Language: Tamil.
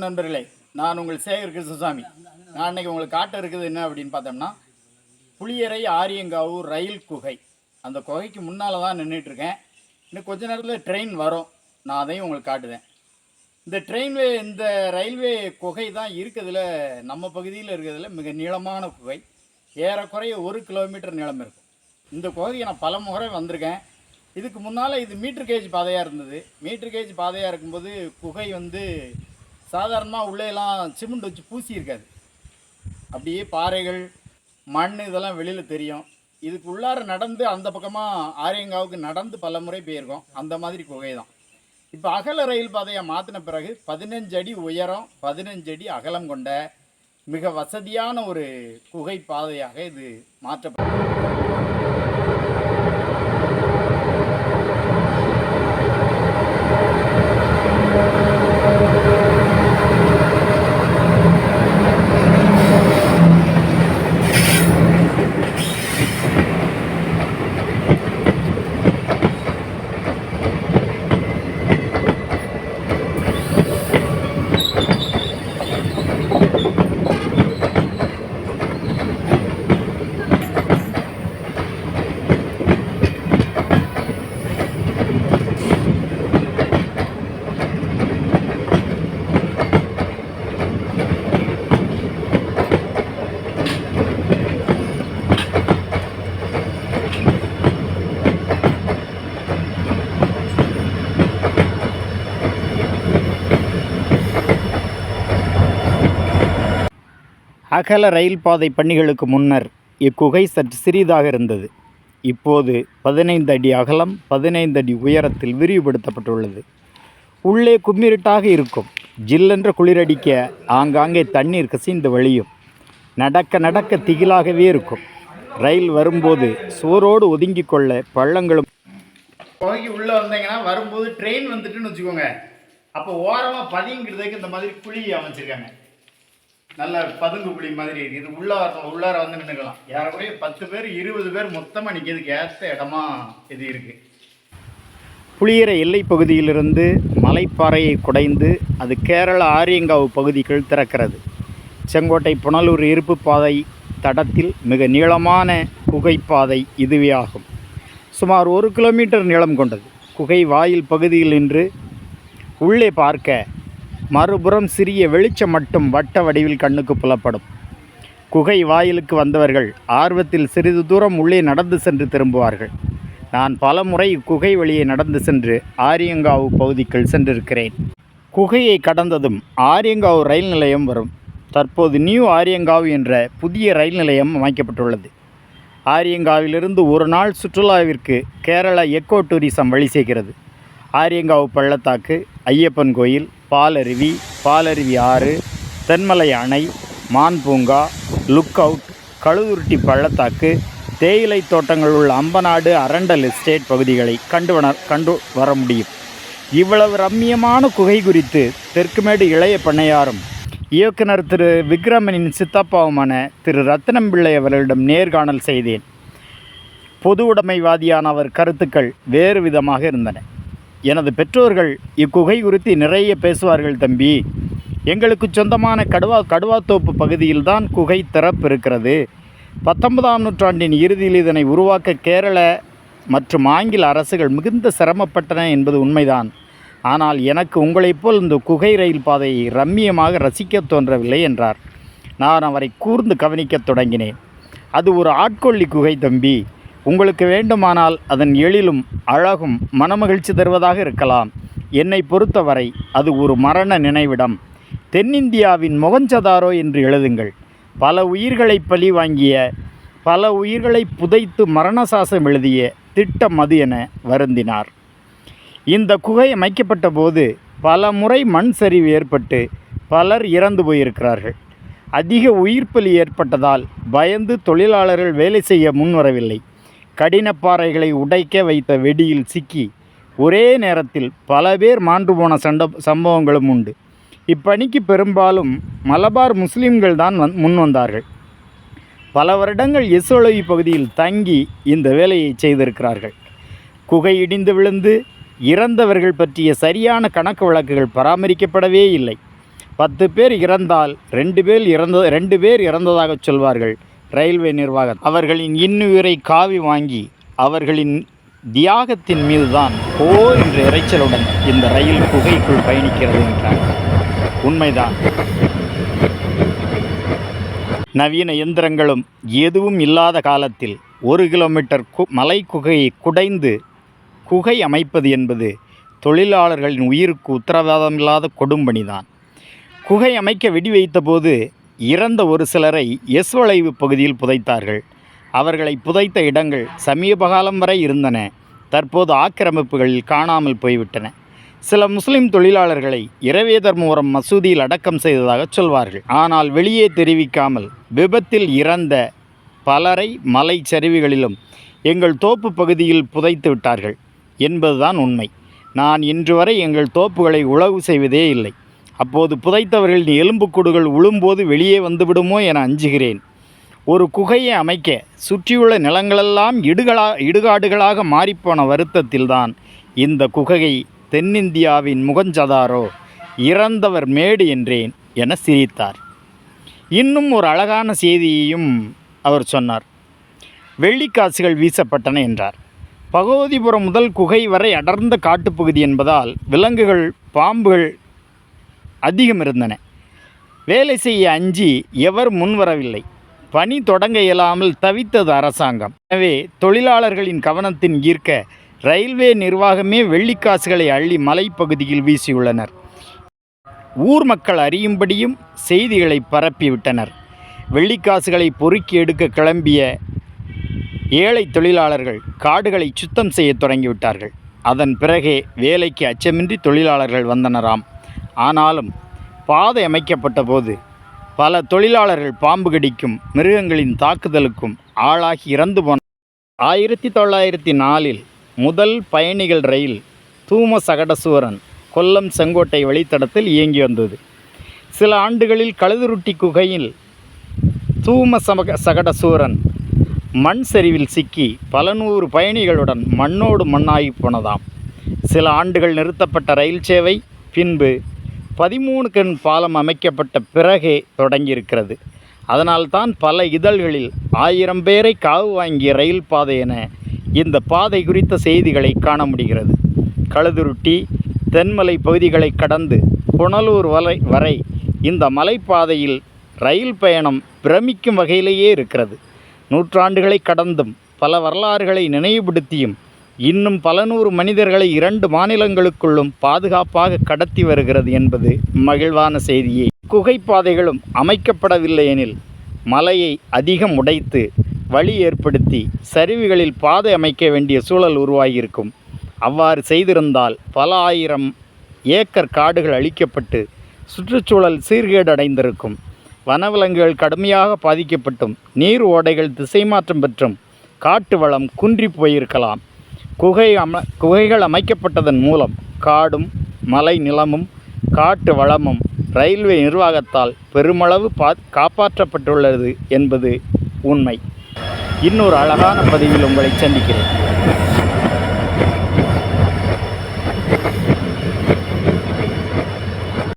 நண்பர்களே நான் உங்கள் சேகர் கிருஷ்ணசாமி. நான் இன்றைக்கி உங்களுக்கு காட்ட இருக்குது என்ன அப்படின்னு பார்த்தோம்னா புளியரை ஆரியங்காவு ரயில் குகை. அந்த குகைக்கு முன்னால் தான் நின்றுட்டு இருக்கேன். இன்னும் கொஞ்ச நேரத்தில் ட்ரெயின் வரும். நான் அதையும் உங்களுக்கு காட்டுவேன் இந்த ட்ரெயின்வே இந்த ரயில்வே குகை தான் இருக்கிறதுல நம்ம பகுதியில் இருக்கிறதுல மிக நீளமான குகை. ஏறக்குறைய ஒரு கிலோமீட்டர் நீளம் இருக்கும். இந்த குகைக்கு நான் பல முறை வந்திருக்கேன். இதுக்கு முன்னால் இது மீட்ரு கேஜ் பாதையாக இருந்தது. மீட்ரு கேஜ் பாதையாக இருக்கும்போது குகை வந்து சாதாரணமாக உள்ளேலாம் சிமெண்ட் வச்சு பூசி இருக்காது. அப்படியே பாறைகள் மண் இதெல்லாம் வெளியில் தெரியும். இதுக்கு உள்ளார நடந்து அந்த பக்கமாக ஆரியங்காவுக்கு நடந்து பல முறை போயிருக்கோம். அந்த மாதிரி குகை தான் இப்போ அகல ரயில் பாதையை மாற்றின பிறகு பதினஞ்சு அடி உயரம் பதினஞ்சு அடி அகலம் கொண்ட மிக வசதியான ஒரு குகை பாதையாக இது மாற்றப்படும் அகல ரயில் பாதை பணிகளுக்கு முன்னர் இக்குகை சற்று சிறிதாக இருந்தது. இப்போது பதினைந்து அடி அகலம் பதினைந்து அடி உயரத்தில் விரிவுபடுத்தப்பட்டுள்ளது. உள்ளே கும்மிருட்டாக இருக்கும். ஜில்லென்ற குளிரடிக்க ஆங்காங்கே தண்ணீர் கசிந்து வழியும். நடக்க நடக்க திகிலாகவே இருக்கும். ரயில் வரும்போது சுவரோடு ஒதுங்கிக் கொள்ள பள்ளங்களும் குகைக்கு உள்ளே வந்தீங்கன்னா வரும்போது ட்ரெயின் வந்துட்டுன்னு வச்சுக்கோங்க. அப்போ ஓரமாக பதிங்கிறதுக்கு இந்த மாதிரி குழி அமைச்சிருக்காங்க. நல்ல பதுங்கு குழி மாதிரி இருக்கு. இது உள்ளார உள்ளார வந்து நின்றுக்கலாம் ஏறக்குறைய பத்து பேர் இருபது பேர் மொத்தமாக நிற்கிறதுக்கு ஏற்ற இடமா இது இருக்குது புளியரை எல்லை பகுதியிலிருந்து மலைப்பாறையை குடைந்து அது கேரள ஆரியங்காவு பகுதிக்குள் திறக்கிறது. செங்கோட்டை புனலூர் இருப்பு பாதை தடத்தில் மிக நீளமான குகைப்பாதை இதுவே ஆகும். சுமார் ஒரு கிலோமீட்டர் நீளம் கொண்டது. குகை வாயில் பகுதியில் நின்று உள்ளே பார்க்க மறுபுறம் சிறிய வெளிச்சம் மட்டும் வட்ட வடிவில் கண்ணுக்கு புலப்படும். குகை வாயிலுக்கு வந்தவர்கள் ஆர்வத்தில் சிறிது தூரம் உள்ளே நடந்து சென்று திரும்புவார்கள். நான் பல முறை குகை வழியே நடந்து சென்று ஆரியங்காவு பகுதிக்குள் சென்றிருக்கிறேன். குகையை கடந்ததும் ஆரியங்காவு ரயில் நிலையம் வரும். தற்போது நியூ ஆரியங்காவு என்ற புதிய ரயில் நிலையம் அமைக்கப்பட்டுள்ளது. ஆரியங்காவிலிருந்து ஒரு நாள் சுற்றுலாவிற்கு கேரளா எக்கோ டூரிசம் வழி செய்கிறது ஆரியங்காவு பள்ளத்தாக்கு ஐயப்பன் கோயில் பாலருவி பாலருவி ஆறு தென்மலை அணை மான் பூங்கா லுக் அவுட் கழுதுருட்டி பள்ளத்தாக்கு தேயிலை தோட்டங்கள் உள்ள அம்பநாடு அரண்டல் எஸ்டேட் பகுதிகளை கண்டு வன கண்டு வர முடியும். இவ்வளவு ரம்மியமான குகை குறித்து தெற்குமேடு இளைய பண்ணையாரும் இயக்குனர் திரு விக்ரமனின் சித்தப்பாவுமான திரு ரத்னம் பிள்ளை அவர்களிடம் நேர்காணல் செய்தேன். பொது உடைமைவாதியான அவர் கருத்துக்கள் வேறு விதமாக இருந்தன. எனது பெற்றோர்கள் இக்குகை குறித்து நிறைய பேசுவார்கள் தம்பி. எங்களுக்கு சொந்தமான கடுவா கடுவாத்தோப்பு பகுதியில்தான் குகை திறப்பு இருக்கிறது. பத்தொன்பதாம் நூற்றாண்டின் இறுதியில் இதனை உருவாக்க கேரள மற்றும் ஆங்கில அரசுகள் மிகுந்த சிரமப்பட்டன என்பது உண்மைதான். ஆனால் எனக்கு உங்களைப் போல் இந்த குகை ரயில் பாதையை ரம்மியமாக ரசிக்கத் தோன்றவில்லை என்றார். நான் அவரை கூர்ந்து கவனிக்கத் தொடங்கினேன். அது ஒரு ஆட்கொள்ளி குகை தம்பி. உங்களுக்கு வேண்டுமானால் அதன் எழிலும் அழகும் மனமகிழ்ச்சி தருவதாக இருக்கலாம். என்னை பொறுத்தவரை அது ஒரு மரண நினைவிடம். தென்னிந்தியாவின் மொகஞ்சதாரோ என்று எழுதுங்கள். பல உயிர்களை பழி வாங்கிய பல உயிர்களை புதைத்து மரணசாசம் எழுதிய திட்டம் அது என வருந்தினார். இந்த குகை அமைக்கப்பட்ட போது பல முறை மண் சரிவு ஏற்பட்டு பலர் இறந்து போயிருக்கிறார்கள். அதிக உயிர்ப்பலி ஏற்பட்டதால் பயந்து தொழிலாளர்கள் வேலை செய்ய முன்வரவில்லை. கடினப்பாறைகளை உடைக்க வைத்த வெடியில் சிக்கி. ஒரே நேரத்தில் பல பேர் மாண்டு போன சண்ட சம்பவங்களும் உண்டு. இப்பணிக்கு பெரும்பாலும் மலபார் முஸ்லிம்கள் தான் வந் முன் வந்தார்கள். பல வருடங்கள் எசோலவி பகுதியில் தங்கி இந்த வேலையை செய்திருக்கிறார்கள். குகை இடிந்து விழுந்து இறந்தவர்கள் பற்றிய சரியான கணக்கு வழக்குகள் பராமரிக்கப்படவே இல்லை. பத்து பேர் இறந்தால் ரெண்டு பேர் இறந்த ரெண்டு பேர் இறந்ததாக சொல்வார்கள். ரயில்வே நிர்வாகம். அவர்களின் இன்னுயிரை காவி வாங்கி அவர்களின் தியாகத்தின் மீதுதான் ஓ என்ற இரைச்சலுடன் இந்த ரயில் குகைக்குள் பயணிக்கிறது என்றார் உண்மைதான். நவீன இயந்திரங்களும் எதுவும் இல்லாத காலத்தில் ஒரு கிலோமீட்டர் கு மலை குகையை குடைந்து குகை அமைப்பது என்பது தொழிலாளர்களின் உயிருக்கு உத்தரவாதமில்லாத கொடும்பணிதான். குகை அமைக்க வெடி வைத்தபோது இறந்த ஒரு சிலரை எஸ் வளைவு பகுதியில் புதைத்தார்கள். அவர்களை புதைத்த இடங்கள் சமீப காலம் வரை இருந்தன. தற்போது ஆக்கிரமிப்புகளில் காணாமல் போய்விட்டன. சில முஸ்லிம் தொழிலாளர்களை இரவே தர்மபுரம் மசூதியில் அடக்கம் செய்ததாக சொல்வார்கள். ஆனால் வெளியே தெரிவிக்காமல் விபத்தில் இறந்த பலரை மலை சரிவுகளிலும் எங்கள் தோப்பு பகுதியில் புதைத்து விட்டார்கள் என்பதுதான் உண்மை. நான் இன்று வரை எங்கள் தோப்புகளை உழவு செய்வதே இல்லை. அப்போது புதைத்தவர்களின் எலும்புக்கூடுகள் உழும்போது வெளியே வந்துவிடுமோ என அஞ்சுகிறேன். ஒரு குகையை அமைக்க சுற்றியுள்ள நிலங்களெல்லாம் இடுகளா இடுகாடுகளாக மாறிப்போன வருத்தத்தில்தான் இந்த குகையை தென்னிந்தியாவின் முகஞ்சதாரோ இறந்தவர் மேடு என்றேன் என சிரித்தார். இன்னும் ஒரு அழகான செய்தியையும் அவர் சொன்னார். வெள்ளிக்காசுகள் வீசப்பட்டன என்றார். பகவதிபுரம் முதல் குகை வரை அடர்ந்த காட்டுப்பகுதி என்பதால் விலங்குகள் பாம்புகள் அதிகம் இருந்தன. வேலை செய்ய அஞ்சி எவர் முன்வரவில்லை பணி தொடங்க இயலாமல் தவித்தது அரசாங்கம். எனவே தொழிலாளர்களின் கவனத்தின் ஈர்க்க ரயில்வே நிர்வாகமே வெள்ளிக்காசுகளை அள்ளி மலைப்பகுதியில் வீசியுள்ளனர். ஊர் மக்கள் அறியும்படியும் செய்திகளை பரப்பிவிட்டனர். வெள்ளிக்காசுகளை பொறுக்கி எடுக்க கிளம்பிய ஏழை தொழிலாளர்கள் காடுகளை சுத்தம் செய்ய தொடங்கிவிட்டார்கள். அதன் பிறகே வேலைக்கு அச்சமின்றி தொழிலாளர்கள் வந்தனராம். ஆனாலும் பாதை அமைக்கப்பட்ட போது பல தொழிலாளர்கள் பாம்பு கடிக்கும் மிருகங்களின் தாக்குதலுக்கும் ஆளாகி இறந்து போன ஆயிரத்தி தொள்ளாயிரத்தி நாலில் முதல் பயணிகள் ரயில் தூம சகடசுவரன் கொல்லம் செங்கோட்டை வழித்தடத்தில் இயங்கி வந்தது. சில ஆண்டுகளில் கழுதுருட்டி குகையில் தூம சமக சகடசூரன் மண் சரிவில் சிக்கி பல நூறு பயணிகளுடன் மண்ணோடு மண்ணாகி போனதாம். சில ஆண்டுகள் நிறுத்தப்பட்ட ரயில் சேவை பின்பு பதிமூணு கண் பாலம் அமைக்கப்பட்ட பிறகே தொடங்கியிருக்கிறது. அதனால்தான் பல இதழ்களில் ஆயிரம் பேரை காவு வாங்கிய ரயில் பாதை என இந்த பாதை குறித்த செய்திகளை காண முடிகிறது. கழுதுருட்டி தென்மலை பகுதிகளை கடந்து புனலூர் வரை வரை இந்த மலைப்பாதையில் ரயில் பயணம் பிரமிக்கும் வகையிலேயே இருக்கிறது. நூற்றாண்டுகளை கடந்தும் பல வரலாறுகளை நினைவுபடுத்தியும் இன்னும் பல நூறு மனிதர்களை இரண்டு மாநிலங்களுக்குள்ளும் பாதுகாப்பாக கடத்தி வருகிறது என்பது மகிழ்வான செய்தியே. குகைப்பாதைகளும் அமைக்கப்படவில்லை எனில் மலையை அதிகம் உடைத்து வழி ஏற்படுத்தி சரிவுகளில் பாதை அமைக்க வேண்டிய சூழல் உருவாகியிருக்கும். அவ்வாறு செய்திருந்தால் பல ஆயிரம் ஏக்கர் காடுகள் அழிக்கப்பட்டு சுற்றுச்சூழல் சீர்கேடடைந்திருக்கும். வனவிலங்குகள் கடுமையாக பாதிக்கப்பட்டும் நீர் ஓடைகள் திசை மாற்றம் பெற்றும் காட்டு வளம் குன்றி போயிருக்கலாம். குகை அம குகைகள் அமைக்கப்பட்டதன் மூலம் காடும் மலை நிலமும் காட்டு வளமும் ரயில்வே நிர்வாகத்தால் பெருமளவு பா காப்பாற்றப்பட்டுள்ளது என்பது உண்மை. இன்னொரு அழகான பதிவில் உங்களை சந்திக்கிறேன்.